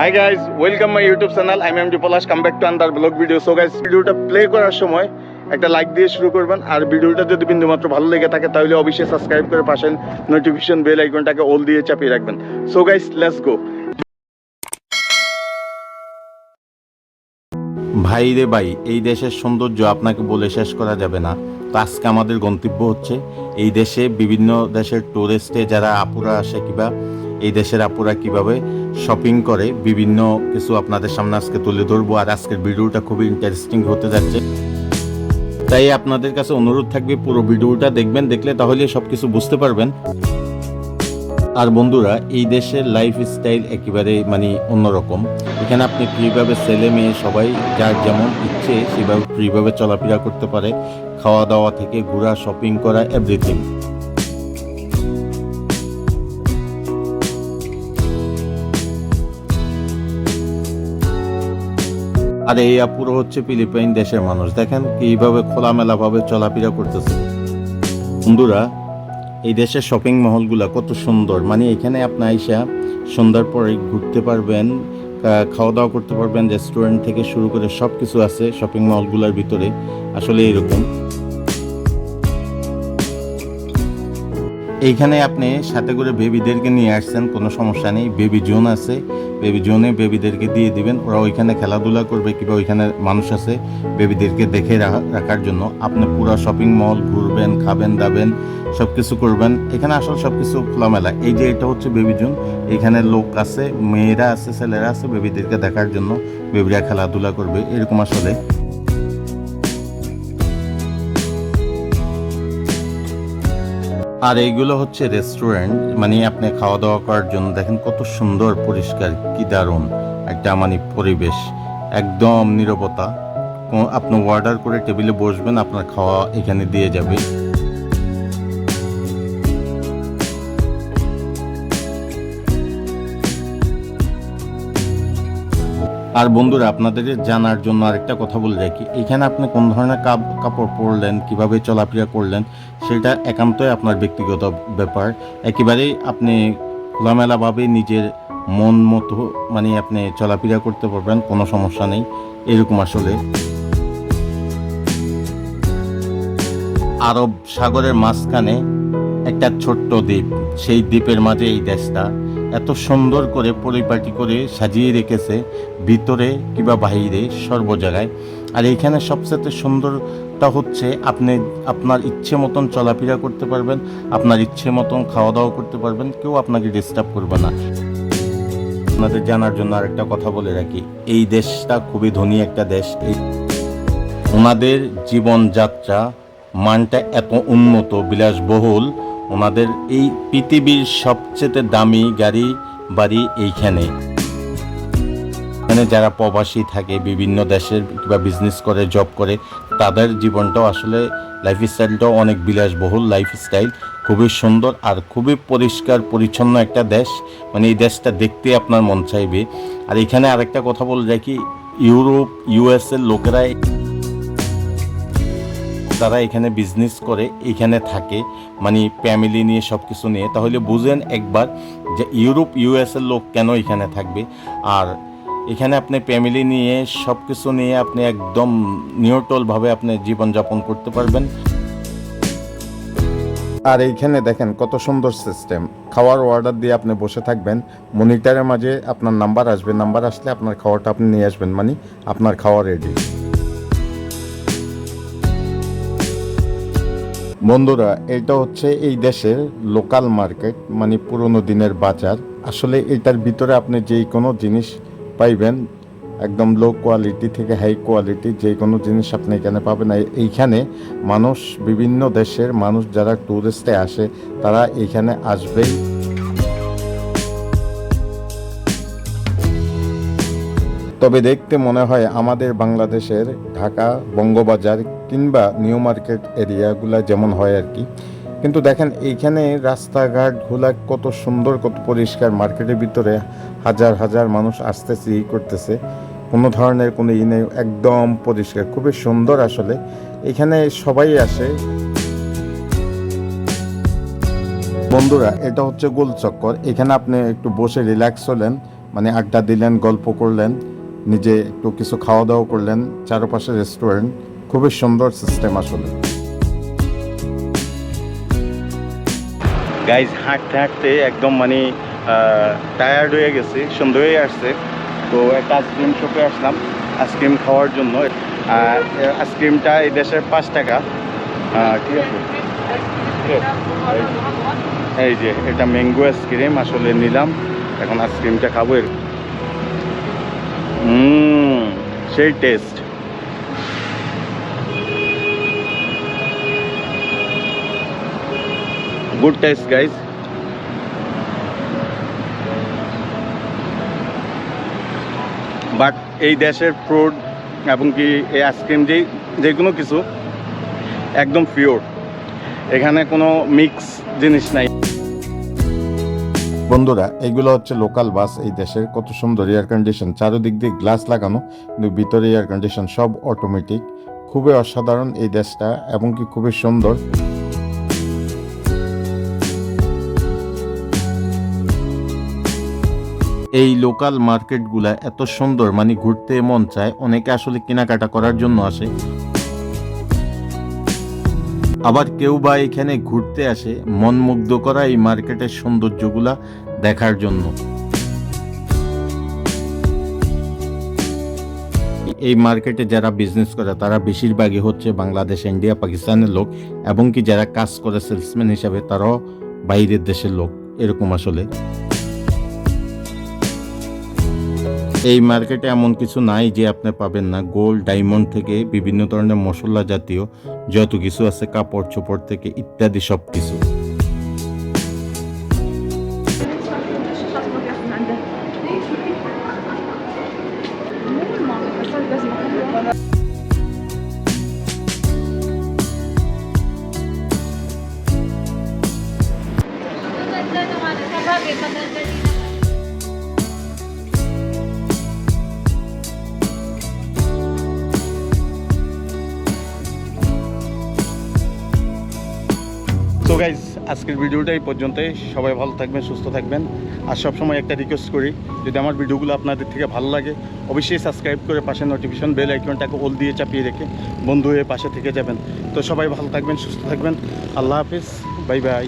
Hi guys welcome my YouTube channel I am D Palash come back to another vlog video so guys ভিডিওটা play করার সময় একটা like দিয়ে শুরু করবেন। আর ভিডিওটা যদি বিন্দুমাত্র ভালো লেগে থাকে, তাহলে অবশ্যই সাবস্ক্রাইব করে পাশেন নোটিফিকেশন বেল আইকনটাকে অল দিয়ে চাপিয়ে রাখবেন। সো গাইজ লেটস গো ভাই রে ভাই, এই দেশের সৌন্দর্য আপনাকে বলে শেষ করা যাবে না। তো আজকে আমাদের গন্তব্য হচ্ছে, এই দেশে বিভিন্ন দেশের টুরিস্টে যারা আপুরা আসে কিবা এই দেশের আপুরা কীভাবে শপিং করে, বিভিন্ন কিছু আপনাদের সামনে আজকে তুলে ধরবো, আর আজকের ভিডিওটা খুবই ইন্টারেস্টিং হতে যাচ্ছে। তাই আপনাদের কাছে অনুরোধ থাকবে, পুরো ভিডিওটা দেখবেন, দেখলে তাহলে সব কিছু বুঝতে পারবেন। আর বন্ধুরা, এই দেশের লাইফ স্টাইল একেবারে মানে অন্যরকম। এখানে আপনি ফ্রিভাবে ছেলে মেয়ে সবাই যার যেমন ইচ্ছে সেভাবে ফ্রিভাবে চলাফেরা করতে পারে খাওয়া দাওয়া থেকে ঘোরা শপিং করা এভরিথিং আর এই আপুরো হচ্ছে ফিলিপাইন দেশের মানুষ। দেখেন কীভাবে খোলামেলা ভাবে চলাফেরা করতেছে। বন্ধুরা, এই দেশের শপিং মহলগুলা কত সুন্দর। মানে এখানে আপনি আইসা সন্ধ্যার পরে ঘুরতে পারবেন খাওয়া দাওয়া করতে পারবেন রেস্টুরেন্ট থেকে শুরু করে সব কিছু আছে শপিং মলগুলোর ভিতরে। আসলে এরকম। এইখানে আপনি সাথে করে বেবিদেরকে নিয়ে আসছেন, কোনো সমস্যা নেই। বেবি জোন আছে বেবি জোনে বেবিদেরকে দিয়ে দিবেন। ওরা ওইখানে খেলাধুলা করবে, কিংবা ওইখানে মানুষ আছে বেবিদেরকে দেখে রাখা- রাখার জন্য। আপনি পুরো শপিং মল ঘুরবেন, খাবেন, দাবেন সব কিছু করবেন। এখানে আসলে সব কিছু খোলামেলা। এই যে এটা হচ্ছে বেবি জোন এখানে লোক আছে, মেয়েরা আছে, ছেলেরা আছে বেবিদেরকে দেখার জন্য। বেবিরা খেলাধুলা করবে, এরকম আসলে। আর এইগুলো হচ্ছে রেস্টুরেন্ট মানে আপনি খাওয়া দাওয়া করার জন্য দেখেন কত সুন্দর, পরিষ্কার, কি দারুণ একটা মানে পরিবেশ, একদম নিরবতা। আপনি অর্ডার করে টেবিলে বসবেন, আপনার খাওয়া এখানে দিয়ে যাবে। আর বন্ধুরা আপনাদের জানার জন্য আরেকটা কথা বলে রাখি। এখানে আপনি কোন ধরনের কাপ- কাপড় পরলেন, কীভাবে চলাফেরা করলেন, সেটা একান্তই আপনার ব্যক্তিগত ব্যাপার। একেবারেই আপনি খোলামেলাভাবে নিজের মন মতো মানে আপনি চলাফেরা করতে পারবেন, কোনো সমস্যা নেই। এরকম আসলে। আরব সাগরের মাঝখানে একটা ছোট্ট দ্বীপ, সেই দ্বীপের মাঝে এই দেশটা। এত সুন্দর করে পরিপাটি করে সাজিয়ে রেখেছে, ভিতরে কিংবা বাহিরে, সর্ব জায়গায়। আর এইখানে সবচেয়ে সুন্দরটা হচ্ছে আপনি আপনার ইচ্ছে মতন চলাফেরা করতে পারবেন, আপনার ইচ্ছে মতন খাওয়া দাওয়া করতে পারবেন, কেউ আপনাকে ডিস্টার্ব করবে না। আপনাদের জানার জন্য আরেকটা কথা বলে রাখি, এই দেশটা খুবই ধনী একটা দেশ। এই ওনাদের জীবনযাত্রা মানটা এত উন্নত, বিলাসবহুল ওনাদের এই পৃথিবীর সবচেয়ে দামি গাড়ি বাড়ি এইখানে। মানে যারা প্রবাসী থাকে, বিভিন্ন দেশের কিংবা বিজনেস করে জব করে, তাদের জীবনটাও আসলে লাইফস্টাইলটাও অনেক বিলাসবহুল লাইফস্টাইল খুবই সুন্দর আর খুবই পরিষ্কার, পরিচ্ছন্ন একটা দেশ। মানে এই দেশটা দেখতে আপনার মন চাইবে। আর এখানে আরেকটা কথা বলে রাখি, ইউরোপ ইউএস এর লোকেরা তারা এখানে বিজনেস করে, এখানে থাকে মানে ফ্যামিলি নিয়ে সব কিছু নিয়ে, তাহলে বুঝেন একবার যে ইউরোপ ইউএস এর লোক কেন এখানে থাকবে? আর এখানে আপনি ফ্যামিলি নিয়ে সব কিছু নিয়ে আপনি একদম নিউট্রালভাবে আপনি জীবনযাপন করতে পারবেন। আর এইখানে দেখেন কত সুন্দর সিস্টেম খাওয়ার অর্ডার দিয়ে আপনি বসে থাকবেন। মনিটরের মাঝে আপনার নাম্বার আসবে। নাম্বার আসলে আপনার খাওয়াটা আপনি নিয়ে আসবেন মানে আপনার খাওয়া রেডি বন্ধুরা, এটা হচ্ছে এই দেশের লোকাল মার্কেট মানে পুরনো দিনের বাজার। আসলে এটার ভিতরে আপনি যেই কোনো জিনিস পাইবেন, একদম লো কোয়ালিটি থেকে হাই কোয়ালিটি যে কোনো জিনিস আপনি এখানে পাবেন। এইখানে মানুষ, বিভিন্ন দেশের মানুষ যারা ট্যুরিস্টে আসে, তারা এখানে আসবেই। তবে দেখতে মনে হয় আমাদের বাংলাদেশের ঢাকা বঙ্গবাজার কিংবা নিউ মার্কেট এরিয়াগুলা যেমন হয় আর কি। কিন্তু দেখেন এইখানে রাস্তাঘাটগুলা কত সুন্দর, কত পরিষ্কার। মার্কেটের ভিতরে হাজার হাজার মানুষ আসতেছে, ই করতেছে। কোনো ধরনের কোনো ই নেই, একদম পরিষ্কার, খুবই সুন্দর আসলে। এখানে সবাই আসে। বন্ধুরা, এটা হচ্ছে গোল চক্কর এখানে আপনি একটু বসে রিল্যাক্স হলেন মানে আড্ডা দিলেন, গল্প করলেন। নিজে একটু কিছু খাওয়া দাওয়া করলেন, চারপাশে রেস্টুরেন্ট খুবই সুন্দর সিস্টেম আসলে। গাইজ হাঁটতে হাঁটতে একদম মানে টায়ার্ড হয়ে গেছে, সন্ধ্যা হয়ে আসছে। তো একটা আইসক্রিম শপে আসলাম আইসক্রিম খাওয়ার জন্য। আইসক্রিমটা এই দেশের পাঁচ টাকা। ঠিক আছে? এই যে, এটা ম্যাঙ্গো আইসক্রিম আসলে নিলাম। এখন আইসক্রিমটা খাব। এর সেই taste good taste guys but এই দেশের ফ্রুট এবং কি এই আইসক্রিম যেই যে কোনো কিছু, একদম পিওর এখানে কোনো মিক্স জিনিস নাই। বন্ধুরা, এগুলো হচ্ছে লোকাল বাস এই দেশের কত সুন্দর এয়ার কন্ডিশন চারোদিক দিয়ে গ্লাস লাগানো, কিন্তু ভিতরে এয়ার কন্ডিশন সব অটোমেটিক খুবই অসাধারণ এই দেশটা, এবং কি খুবই সুন্দর। এই লোকাল মার্কেটগুলা এত সুন্দর মানে ঘুরতে মন চায়, অনেকে আসলে কেনাকাটা করার জন্য আসে। আবার কেউ বা এখানে ঘুরতে আসে মন মুগ্ধ করা এই মার্কেটের সৌন্দর্যগুলা দেখার জন্য। এই মার্কেটে যারা বিজনেস করে, তারা বেশিরভাগই হচ্ছে বাংলাদেশ ইন্ডিয়া পাকিস্তানের লোক এবং কি যারা কাজ করে সেলসম্যান হিসাবে, তারাও বাইরের দেশের লোক, এরকম আসলে। এই মার্কেটে এমন কিছু নাই যে আপনি পাবেন না। গোল্ড ডায়মন্ড থেকে বিভিন্ন ধরনের মশলা জাতীয় যত কিছু আছে কাপড় চোপড় থেকে ইত্যাদি সব কিছু। তো গাইজ আজকের ভিডিওটা এই পর্যন্তই। সবাই ভালো থাকবেন, সুস্থ থাকবেন। আর সবসময় একটা রিকোয়েস্ট করি, যদি আমার ভিডিওগুলো আপনাদের থেকে ভালো লাগে, অবশ্যই সাবস্ক্রাইব করে পাশে নোটিফিকেশন বেল আইকনটাকে ওল দিয়ে চাপিয়ে রেখে বন্ধু হয়ে পাশে থেকে যাবেন। তো সবাই ভালো থাকবেন, সুস্থ থাকবেন। আল্লাহ হাফিজ বাই বাই